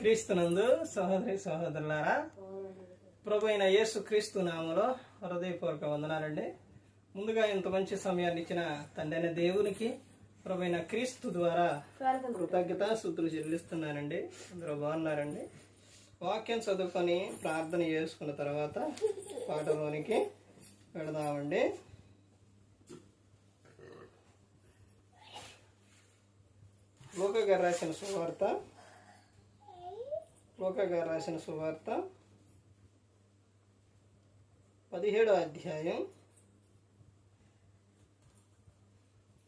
క్రీస్తునందు సహోదరి సహోదరులారా ప్రభు అయిన యేసు క్రీస్తు నామలో హృదయపూర్వక వందనాలండి. ముందుగా ఇంత మంచి సమయాన్ని ఇచ్చిన తండ్రైన దేవునికి ప్రభు అయిన క్రీస్తు ద్వారా కృతజ్ఞత సూత్రులు చెల్లిస్తున్నానండి. అందరూ బాగున్నారండి? వాక్యం చదువుకొని ప్రార్థన చేసుకున్న తర్వాత పాటలోనికి వెళదామండి. లోక రాసిన సువార్త లోక గారు రాసిన సువార్త పదిహేడో అధ్యాయం.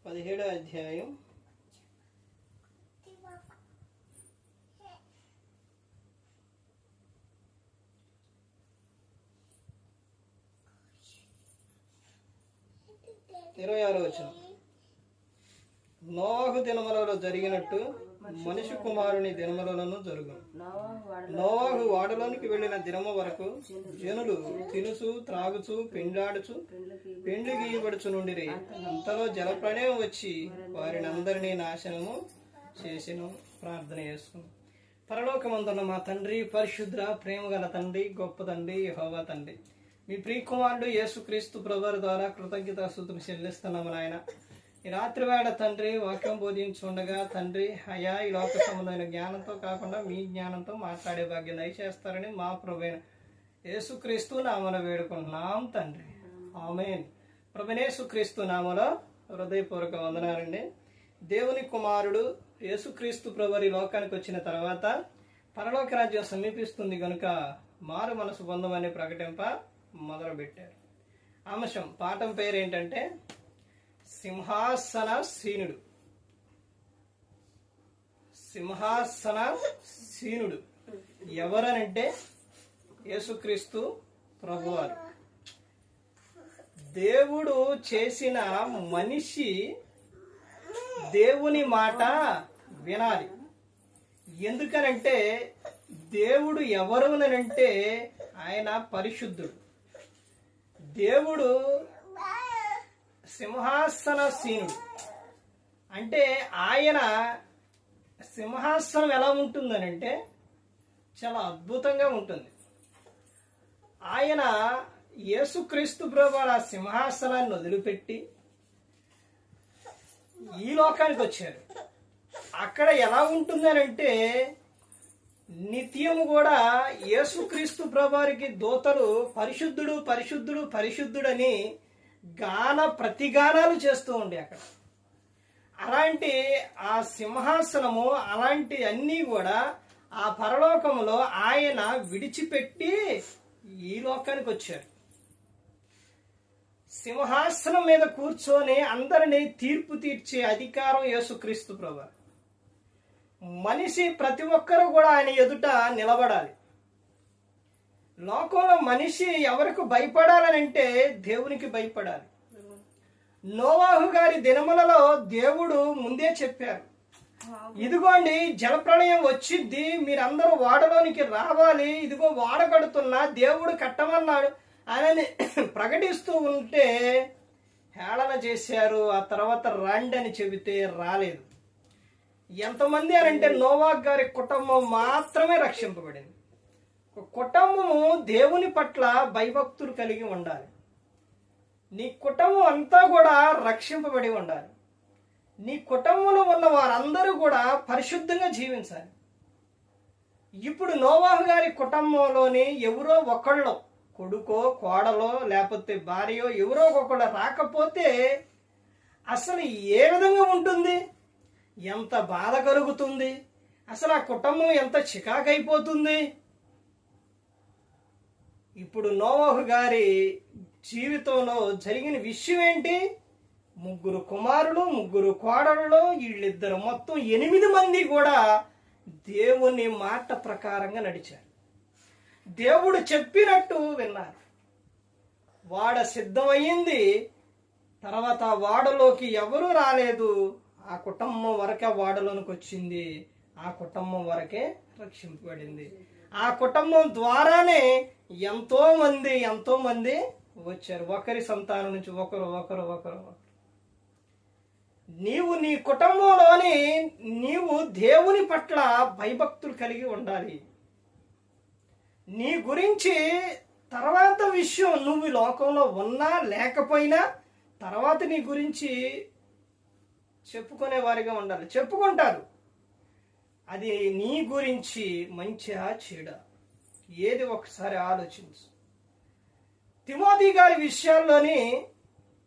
పదిహేడో అధ్యాయం. ఇరవై ఆరో వచ్చిన నోహు దినములలో జరిగినట్టు మనిషి కుమారుని దినములను జరుగును. నోవాహు వాడలోనికి వెళ్ళిన దినము వరకు జనులు తినుసు త్రాగుచు పెండ్లాడుచు పెండ్లి గీయబడుచు నుండిరి. అంతలో జలప్రళయం వచ్చి వారిని అందరినీ నాశనము చేసిను. ప్రార్థన చేసుకుని పరలోకమందున్న మా తండ్రి పరిశుద్ర ప్రేమ గల తండ్రి గొప్ప తండ్రి యెహోవా తండ్రి. మీ ప్రియకుమారుడు యేసుక్రీస్తు ప్రభువారి ద్వారా కృతజ్ఞత స్థుతులు చెల్లిస్తున్నాము నాయన. ఈ తండ్రి వాక్యం బోధించుండగా తండ్రి అయా ఈ లోక సంబంధమైన జ్ఞానంతో కాకుండా మీ జ్ఞానంతో మాట్లాడే భాగ్యం దయచేస్తారని మా ప్రభువైన యేసుక్రీస్తు నామన వేడుకుంటున్నాం తండ్రి. ఆమెన్. ప్రభునేసుక్రీస్తు నామలో హృదయపూర్వక వందనాలండి. దేవుని కుమారుడు యేసుక్రీస్తు ప్రభువారి లోకానికి వచ్చిన తర్వాత పరలోక రాజ్యం సమీపిస్తుంది కనుక మారు మనసు పొందమని ప్రకటింప మొదలుపెట్టారు. అంశం పాఠం పేరు ఏంటంటే సింహాసన సీనుడు. సింహాసన సీనుడు. ఎవరనంటే యేసుక్రీస్తు ప్రభువారు. దేవుడు చేసిన మనిషి దేవుని మాట వినాలి. ఎందుకనంటే దేవుడు ఎవరునంటే ఆయన పరిశుద్ధుడు. దేవుడు సింహాసన సీనుడు అంటే ఆయన సింహాసనం ఎలా ఉంటుందనంటే చాలా అద్భుతంగా ఉంటుంది. ఆయన యేసుక్రీస్తు ప్రభు ఆ సింహాసనాన్ని వదిలిపెట్టి ఈ లోకానికి వచ్చారు. అక్కడ ఎలా ఉంటుందని అంటే నిత్యము కూడా యేసుక్రీస్తు ప్రభారికి దూతలు పరిశుద్ధుడు పరిశుద్ధుడు పరిశుద్ధుడని గాన ప్రతిగానాలు చేస్తూ ఉండే అక్కడ. అలాంటి ఆ సింహాసనము అలాంటి అన్నీ కూడా ఆ పరలోకములో ఆయన విడిచిపెట్టి ఈ లోకానికి వచ్చారు. సింహాసనం మీద కూర్చొని అందరినీ తీర్పు తీర్చే అధికారం యేసుక్రీస్తు ప్రభు. మనిషి ప్రతి ఒక్కరూ కూడా ఆయన ఎదుట నిలబడాలి. లోకంలో మనిషి ఎవరికి భయపడాలనంటే దేవునికి భయపడాలి. నోవాహు గారి దినములలో దేవుడు ముందే చెప్పారు. ఇదిగోండి జలప్రళయం వచ్చిద్ది మీరందరూ వాడలోనికి రావాలి ఇదిగో వాడ కడుతున్నా దేవుడు కట్టమన్నాడు. అని ప్రకటిస్తూ ఉంటే హేళన చేశారు ఆ తర్వాత రండి అని చెబితే రాలేదు. ఎంతమంది అని అంటే నోవాక్ గారి కుటుంబం మాత్రమే రక్షింపబడింది. కుటుంబము దేవుని పట్ల భయభక్తులు కలిగి ఉండాలి. నీ కుటుంబం అంతా కూడా రక్షింపబడి ఉండాలి. నీ కుటుంబంలో ఉన్న వారందరూ కూడా పరిశుద్ధంగా జీవించాలి. ఇప్పుడు నోవాహు గారి కుటుంబంలోని ఎవరో ఒకళ్ళు కొడుకో కోడలో లేకపోతే భార్యో ఎవరో ఒకళ్ళు రాకపోతే అసలు ఏ విధంగా ఉంటుంది? ఎంత బాధ కలుగుతుంది? అసలు ఆ కుటుంబం ఎంత చికాకైపోతుంది? ఇప్పుడు నోవహు గారి జీవితంలో జరిగిన విషయం ఏంటి ముగ్గురు కుమారులు ముగ్గురు కోడళ్ళు వీళ్ళిద్దరు మొత్తం ఎనిమిది మంది కూడా దేవుని మాట ప్రకారంగా నడిచారు. దేవుడు చెప్పినట్టు విన్నారు. వాడ సిద్ధమయ్యింది. తర్వాత వాడలోకి ఎవరూ రాలేదు. ఆ కుటుంబం వరకే వాడలోనికి వచ్చింది. ఆ కుటుంబం వరకే రక్షింపబడింది. ఆ కుటుంబం ద్వారానే ఎంతో మంది ఎంతో మంది వచ్చారు. ఒకరి సంతానం నుంచి ఒకరు ఒకరు ఒకరు నీవు నీ కుటుంబంలోని నీవు దేవుని పట్ల భయభక్తులు కలిగి ఉండాలి. నీ గురించి తర్వాత విషయం నువ్వు ఈ లోకంలో ఉన్నా లేకపోయినా తర్వాత నీ గురించి చెప్పుకునే వారిగా ఉండాలి. చెప్పుకుంటారు. అది నీ గురించి మంచిగా చెడ? ఏది ఒకసారి ఆలోచించు. తిమోతి గారి విషయాల్లోని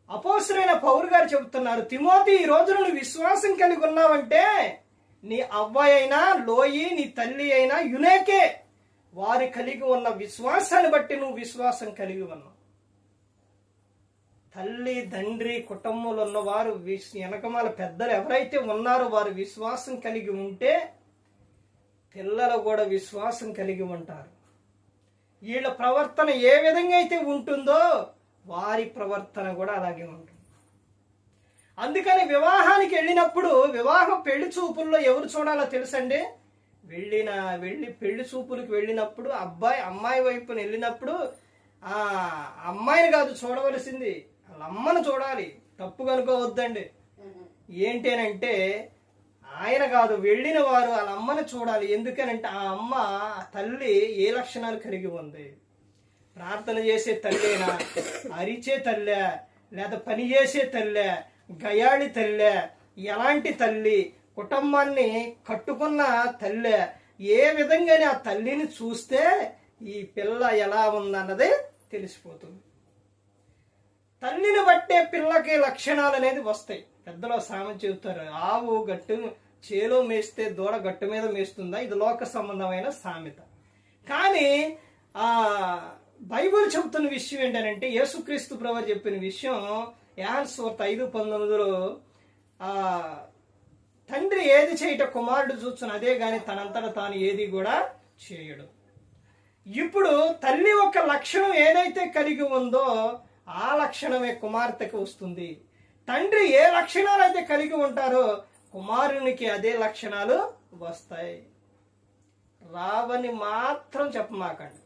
అపోసరైన పౌరు గారు చెబుతున్నారు తిమోతి ఈ రోజు నువ్వు విశ్వాసం కలిగి ఉన్నావంటే నీ అవ్వాయి అయినా లోయి నీ తల్లి అయినా యునేకే వారి కలిగి ఉన్న విశ్వాసాన్ని బట్టి నువ్వు విశ్వాసం కలిగి ఉన్నావు. తల్లి తండ్రి కుటుంబంలో ఉన్నవారు విస్- వెనకమాల పెద్దలు ఎవరైతే ఉన్నారో వారు విశ్వాసం కలిగి ఉంటే పిల్లలు కూడా విశ్వాసం కలిగి ఉంటారు. వీళ్ళ ప్రవర్తన ఏ విధంగా అయితే ఉంటుందో వారి ప్రవర్తన కూడా అలాగే ఉంటుంది. అందుకని వివాహానికి వెళ్ళినప్పుడు వివాహం పెళ్ళి చూపుల్లో ఎవరు చూడాలో తెలుసండి? వెళ్ళిన వెళ్ళి పెళ్ళి చూపులకు వెళ్ళినప్పుడు అబ్బాయి అమ్మాయి వైపున వెళ్ళినప్పుడు ఆ అమ్మాయిని కాదు చూడవలసింది. వాళ్ళ అమ్మను చూడాలి. తప్పు కనుకోవద్దండి ఏంటి అని అంటే ఆయన కాదు వెళ్ళిన వారు వాళ్ళ అమ్మని చూడాలి. ఎందుకనంటే ఆ అమ్మ తల్లి ఏ లక్షణాలు కలిగి ఉంది? ప్రార్థన చేసే తల్లేనా అరిచే తల్లే లేదా పని చేసే తల్లే గయాళి తల్లే ఎలాంటి తల్లి కుటుంబాన్ని కట్టుకున్న తల్లే ఏ విధంగానే ఆ తల్లిని చూస్తే ఈ పిల్ల ఎలా ఉందన్నది తెలిసిపోతుంది. తల్లిని బట్టే పిల్లకి లక్షణాలు అనేది వస్తాయి. పెద్దలో సామెత చెబుతారు ఆవు గట్టు చేలో మేస్తే దూడ గట్టు మీద మేస్తుందా? ఇది లోక సంబంధమైన సామెత. కానీ ఆ బైబిల్ చెబుతున్న విషయం ఏంటంటే యేసుక్రీస్తు ప్రభు చెప్పిన విషయం యాన్ యాన్స్వర్త్ ఐదు పంతొమ్మిదిలో ఆ తండ్రి ఏది చేయట కుమారుడు చూస్తున్న అదే కానీ తనంతట తాను ఏది కూడా చేయడు. ఇప్పుడు తల్లి ఒక లక్షణం ఏదైతే కలిగి ఉందో ఆ లక్షణమే కుమార్తెకు వస్తుంది. తండ్రి ఏ లక్షణాలు అయితే కలిగి ఉంటారో కుమారునికి అదే లక్షణాలు వస్తాయి. రావని మాత్రం చెప్పమాకండి.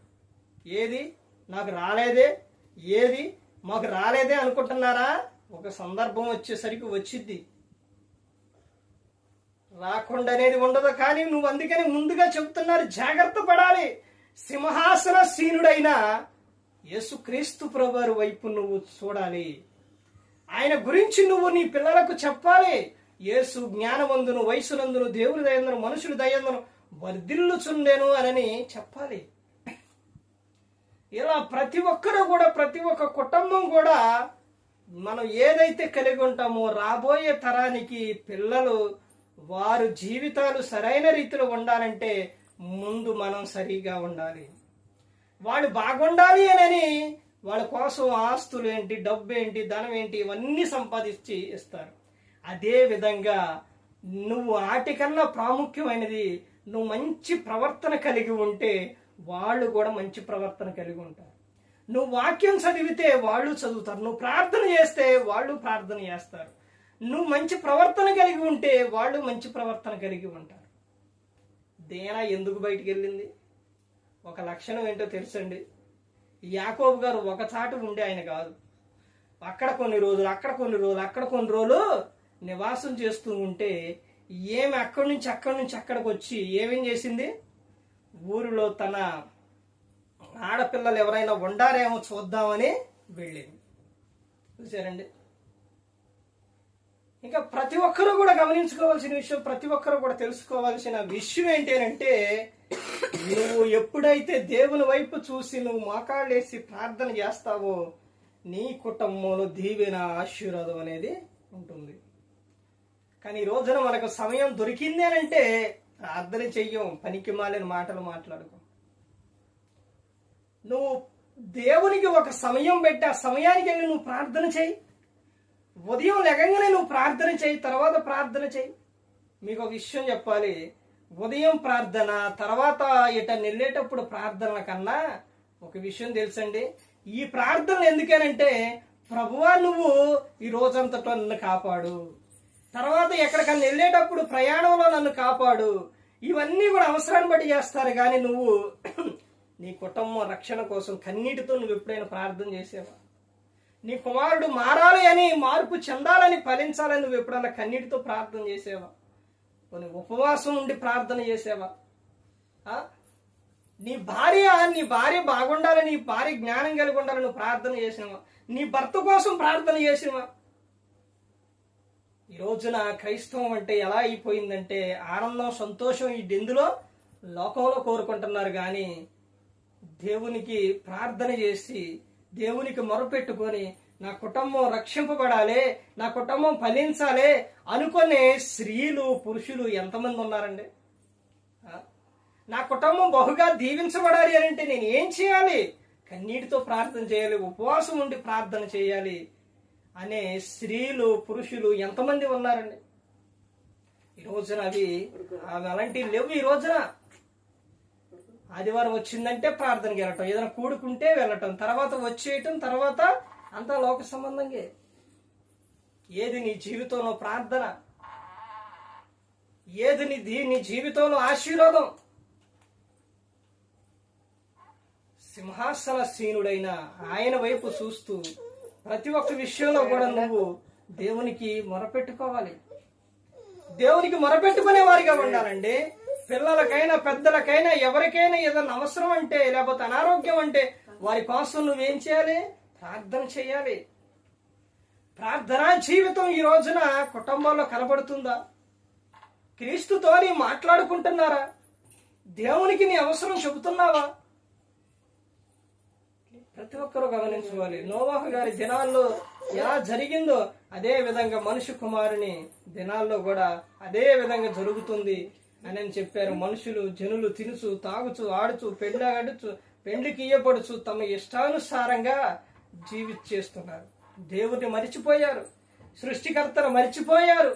ఏది? నాకు రాలేదే? ఏది? మాకు రాలేదే అనుకుంటున్నారా? ఒక సందర్భం వచ్చేసరికి వచ్చిద్ది. రాకుండా అనేది ఉండదు కానీ నువ్వు అందుకని ముందుగా చెప్తున్నారు జాగ్రత్త పడాలి. సింహాసన సీనుడైన యేసుక్రీస్తు ప్రభువారి వైపు నువ్వు చూడాలి. ఆయన గురించి నువ్వు నీ పిల్లలకు చెప్పాలి. యేసు జ్ఞానవందును వయసునందును దేవుని దయందును మనుషులు దయందును వర్ధిల్లుచుండెను అనని చెప్పాలి. ఇలా ప్రతి ఒక్కరు కూడా ప్రతి ఒక్క కుటుంబం కూడా మనం ఏదైతే కలిగి ఉంటామో రాబోయే తరానికి పిల్లలు వారు జీవితాలు సరైన రీతిలో ఉండాలంటే ముందు మనం సరిగా ఉండాలి. వాళ్ళు బాగుండాలి అని వాళ్ళ కోసం ఆస్తులు ఏంటి డబ్బు ఏంటి ధనం ఏంటి ఇవన్నీ సంపాదించి ఇస్తారు. అదే విధంగా నువ్వు వాటికన్నా ప్రాముఖ్యమైనది నువ్వు మంచి ప్రవర్తన కలిగి ఉంటే వాళ్ళు కూడా మంచి ప్రవర్తన కలిగి ఉంటారు. నువ్వు వాక్యం చదివితే వాళ్ళు చదువుతారు. నువ్వు ప్రార్థన చేస్తే వాళ్ళు ప్రార్థన చేస్తారు. నువ్వు మంచి ప్రవర్తన కలిగి ఉంటే వాళ్ళు మంచి ప్రవర్తన కలిగి ఉంటారు. దేనా ఎందుకు బయటికి వెళ్ళింది? ఒక లక్షణం ఏంటో తెలుసండి? యాకోబు గారు ఒక చాటు ఉండే ఆయన కాదు. అక్కడ కొన్ని రోజులు అక్కడ కొన్ని రోజులు అక్కడ కొన్ని రోజులు నివాసం చేస్తూ ఉంటే ఏమి అక్కడి నుంచి అక్కడి నుంచి అక్కడికి వచ్చి ఏమేం చేసింది? ఊరిలో తన ఆడపిల్లలు ఎవరైనా ఉండారేమో చూద్దామని వెళ్ళింది. చూసారండి ఇంకా ప్రతి ఒక్కరూ కూడా గమనించుకోవాల్సిన విషయం ప్రతి ఒక్కరూ కూడా తెలుసుకోవాల్సిన విషయం ఏంటంటే నువ్వు ఎప్పుడైతే దేవుని వైపు చూసి నువ్వు మోకాళ్ళేసి ప్రార్థన చేస్తావో నీ కుటుంబంలో దీవెన ఆశీర్వాదం అనేది ఉంటుంది. కానీ ఈ రోజున మనకు సమయం దొరికింది అని అంటే ప్రార్థన చెయ్యం పనికి మాలిన మాటలు మాట్లాడుకో. నువ్వు దేవునికి ఒక సమయం పెట్టి ఆ సమయానికి వెళ్ళి నువ్వు ప్రార్థన చేయి ఉదయం లెగంగానే నువ్వు ప్రార్థన చేయి తర్వాత ప్రార్థన చేయి మీకు ఒక విషయం చెప్పాలి. ఉదయం ప్రార్థన తర్వాత ఇట వెళ్ళేటప్పుడు ప్రార్థన కన్నా ఒక విషయం తెలుసండి. ఈ ప్రార్థనలు ఎందుకేనంటే ప్రభువా నువ్వు ఈ రోజంతటో నన్ను కాపాడు. తర్వాత ఎక్కడికన్నా వెళ్ళేటప్పుడు ప్రయాణంలో నన్ను కాపాడు. ఇవన్నీ కూడా అవసరాన్ని బట్టి చేస్తారు. కానీ నువ్వు నీ కుటుంబం రక్షణ కోసం కన్నీటితో నువ్వు ఎప్పుడైనా ప్రార్థన చేసేవా? నీ కుమారుడు మారాలి అని మార్పు చెందాలని ఫలించాలని నువ్వు ఎప్పుడన్నా కన్నీటితో ప్రార్థన చేసేవా? కొన్ని ఉపవాసం ఉండి ప్రార్థన చేసేవా? నీ భార్య నీ భార్య బాగుండాలని నీ భార్య జ్ఞానం కలిగి ఉండాలని నువ్వు ప్రార్థన చేసినవా నీ భర్త కోసం ప్రార్థన చేసినవా ఈ రోజున క్రైస్తవం అంటే ఎలా అయిపోయిందంటే ఆనందం సంతోషం ఈ డెందులో లోకంలో కోరుకుంటున్నారు కానీ దేవునికి ప్రార్థన చేసి దేవునికి మొరపెట్టుకొని నా కుటుంబం రక్షింపబడాలి నా కుటుంబం ఫలించాలి అనుకునే స్త్రీలు పురుషులు ఎంతమంది ఉన్నారండి? నా కుటుంబం బహుగా దీవించబడాలి అని అంటే నేను ఏం చేయాలి? కన్నీటితో ప్రార్థన చేయాలి ఉపవాసం ఉండి ప్రార్థన చేయాలి అనే స్త్రీలు పురుషులు ఎంతమంది ఉన్నారండి? ఈ రోజున అవి అవి అలాంటివి లేవు. ఈ రోజున ఆదివారం వచ్చిందంటే ప్రార్థనకి వెళ్ళటం ఏదైనా కూడుకుంటే వెళ్ళటం తర్వాత వచ్చేయటం తర్వాత అంతా లోక సంబంధంగా. ఏది నీ జీవితంలో ప్రార్థన? ఏది నీ దీ- నీ జీవితంలో ఆశీర్వాదం? సింహాసన సీనుడైన ఆయన వైపు చూస్తూ ప్రతి ఒక్క విషయంలో కూడా నువ్వు దేవునికి మొరపెట్టుకోవాలి. దేవునికి మొరపెట్టుకునే వారిగా ఉండాలండి. పిల్లలకైనా పెద్దలకైనా ఎవరికైనా ఏదైనా అవసరం అంటే లేకపోతే అనారోగ్యం అంటే వారి కోసం నువ్వేం చేయాలి? ప్రార్థన చేయాలి. ప్రార్థనా జీవితం ఈ రోజున కుటుంబంలో కనబడుతుందా? క్రీస్తుతో నీ మాట్లాడుకుంటున్నారా? దేవునికి నీ అవసరం చెబుతున్నావా? ప్రతి ఒక్కరూ గమనించుకోవాలి. నోవాహు గారి దినాల్లో ఎలా జరిగిందో అదే విధంగా మనుషు కుమారుని దినాల్లో కూడా అదే విధంగా జరుగుతుంది అని అని చెప్పారు. మనుషులు జనులు తినుచు తాగుచు ఆడుచు పెండాడుచు పెండ్లికి ఇయ్యపడుచు తమ ఇష్టానుసారంగా జీవించేస్తున్నారు. దేవుడిని మరిచిపోయారు. సృష్టికర్తను మరిచిపోయారు.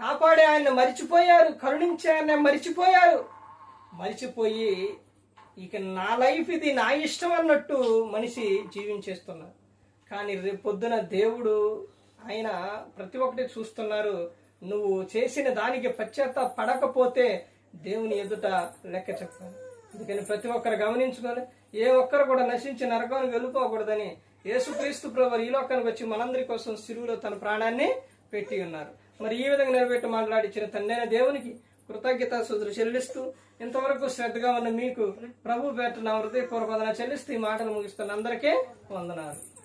కాపాడే ఆయన మరిచిపోయారు. కరుణించే ఆయన మరిచిపోయారు. మరిచిపోయి ఇక నా లైఫ్ ఇది నా ఇష్టం అన్నట్టు మనిషి జీవించేస్తున్నారు. కానీ రేపు పొద్దున దేవుడు ఆయన ప్రతి ఒక్కటి చూస్తున్నారు. నువ్వు చేసిన దానికి పశ్చాత్త పడకపోతే దేవుని ఎదుట లెక్క చెప్తాను అందుకని ప్రతి ఒక్కరు గమనించుకొని ఏ ఒక్కరు కూడా నశించి నరకానికి వెళ్ళిపోకూడదని యేసుక్రీస్తు ప్రభు ఈ లోకానికి వచ్చి మనందరి కోసం సిలువులో తన ప్రాణాన్ని పెట్టి ఉన్నారు. మరి ఈ విధంగా నిలబెట్టి మాట్లాడించిన తండ్రైన దేవునికి కృతజ్ఞత సుదులు చెల్లిస్తూ ఇంతవరకు శ్రద్ధగా ఉన్న మీకు ప్రభు పేట నా హృదయపూర్వదన చెల్లిస్తూ ఈ మాటలు ముగిస్తున్న అందరికీ వందనాలు.